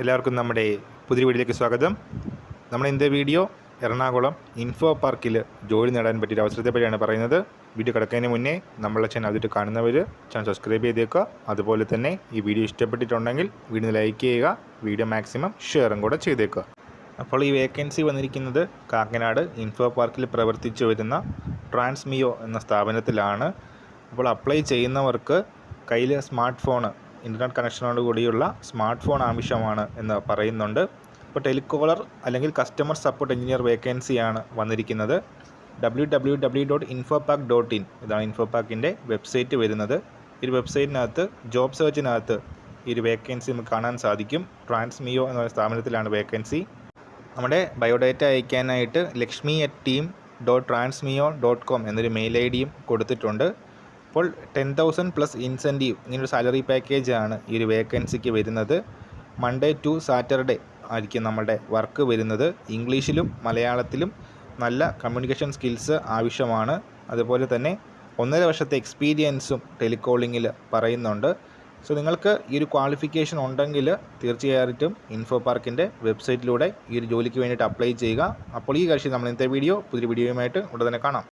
എല്ലാവർക്കും നമ്മുടെ പുതിയ വീഡിയോയിലേക്ക് സ്വാഗതം. നമ്മുടെ ഇന്നത്തെ വീഡിയോ എറണാകുളം ഇൻഫോ പാർക്കിൽ ജോലി നേടാൻ പറ്റിയ അവസരത്തെ പറ്റിയാണ് പറയുന്നത്. വീഡിയോ കിടക്കുന്നതിന് മുന്നേ നമ്മളെ ചാനൽ അതിട്ട് കാണുന്നവർ ചാനൽ സബ്സ്ക്രൈബ് ചെയ്തേക്കുക. അതുപോലെ തന്നെ ഈ വീഡിയോ ഇഷ്ടപ്പെട്ടിട്ടുണ്ടെങ്കിൽ വീഡിയോ ലൈക്ക് ചെയ്യുക വീഡിയോ മാക്സിമം ഷെയറും കൂടെ ചെയ്തേക്കുക. അപ്പോൾ ഈ വേക്കൻസി വന്നിരിക്കുന്നത് കാക്കനാട് ഇൻഫോ പാർക്കിൽ പ്രവർത്തിച്ചു വരുന്ന ട്രാൻസ്മിയോ എന്ന സ്ഥാപനത്തിലാണ്. അപ്പോൾ അപ്ലൈ ചെയ്യുന്നവർക്ക് കയ്യിൽ സ്മാർട്ട് ഫോണ് ഇന്റർനെറ്റ് കണക്ഷനോട് കൂടിയുള്ള സ്മാർട്ട് ഫോൺ ആവശ്യമാണ് എന്ന് പറയുന്നുണ്ട്. ഇപ്പോൾ ടെലികോളർ അല്ലെങ്കിൽ കസ്റ്റമർ സപ്പോർട്ട് എഞ്ചിനീയർ വേക്കൻസിയാണ് വന്നിരിക്കുന്നത്. W W W dot info pack dot in ഇതാണ് ഇൻഫോ പാക്കിന്റെ വെബ്സൈറ്റ് വരുന്നത്. ഈ വെബ്സൈറ്റിനകത്ത് ജോബ് സെർച്ചിനകത്ത് ഈ ഒരു വേക്കൻസി നമുക്ക് കാണാൻ സാധിക്കും. ട്രാൻസ്മിയോ എന്ന സ്ഥാപനത്തിലാണ് വേക്കൻസി നമ്മുടെ biodata അയക്കാനായിട്ട് Lakshmi at team dot Transmio dot com എന്നൊരു മെയിൽ ഐ ഡിയും കൊടുത്തിട്ടുണ്ട്. അപ്പോൾ ടെൻ തൗസൻഡ് പ്ലസ് ഇൻസെന്റീവ് ഇങ്ങനൊരു സാലറി പാക്കേജാണ് ഈ ഒരു വേക്കൻസിക്ക് വരുന്നത്. മൺഡേ ടു സാറ്റർഡേ ആയിരിക്കും നമ്മുടെ വർക്ക് വരുന്നത്. ഇംഗ്ലീഷിലും മലയാളത്തിലും നല്ല കമ്മ്യൂണിക്കേഷൻ സ്കിൽസ് ആവശ്യമാണ്. അതുപോലെ തന്നെ ഒന്നര വർഷത്തെ എക്സ്പീരിയൻസും ടെലികോളിങ്ങിൽ പറയുന്നുണ്ട്. സോ നിങ്ങൾക്ക് ഈ ഒരു ക്വാളിഫിക്കേഷൻ ഉണ്ടെങ്കിൽ തീർച്ചയായിട്ടും ഇൻഫോ പാർക്കിന്റെ വെബ്സൈറ്റിലൂടെ ഈ ഒരു ജോലിക്ക് വേണ്ടിയിട്ട് അപ്ലൈ ചെയ്യുക. അപ്പോൾ ഈ കാഴ്ച നമ്മൾ ഇന്നത്തെ വീഡിയോ പുതിയ വീഡിയോയുമായിട്ട് ഉടനെ കാണാം.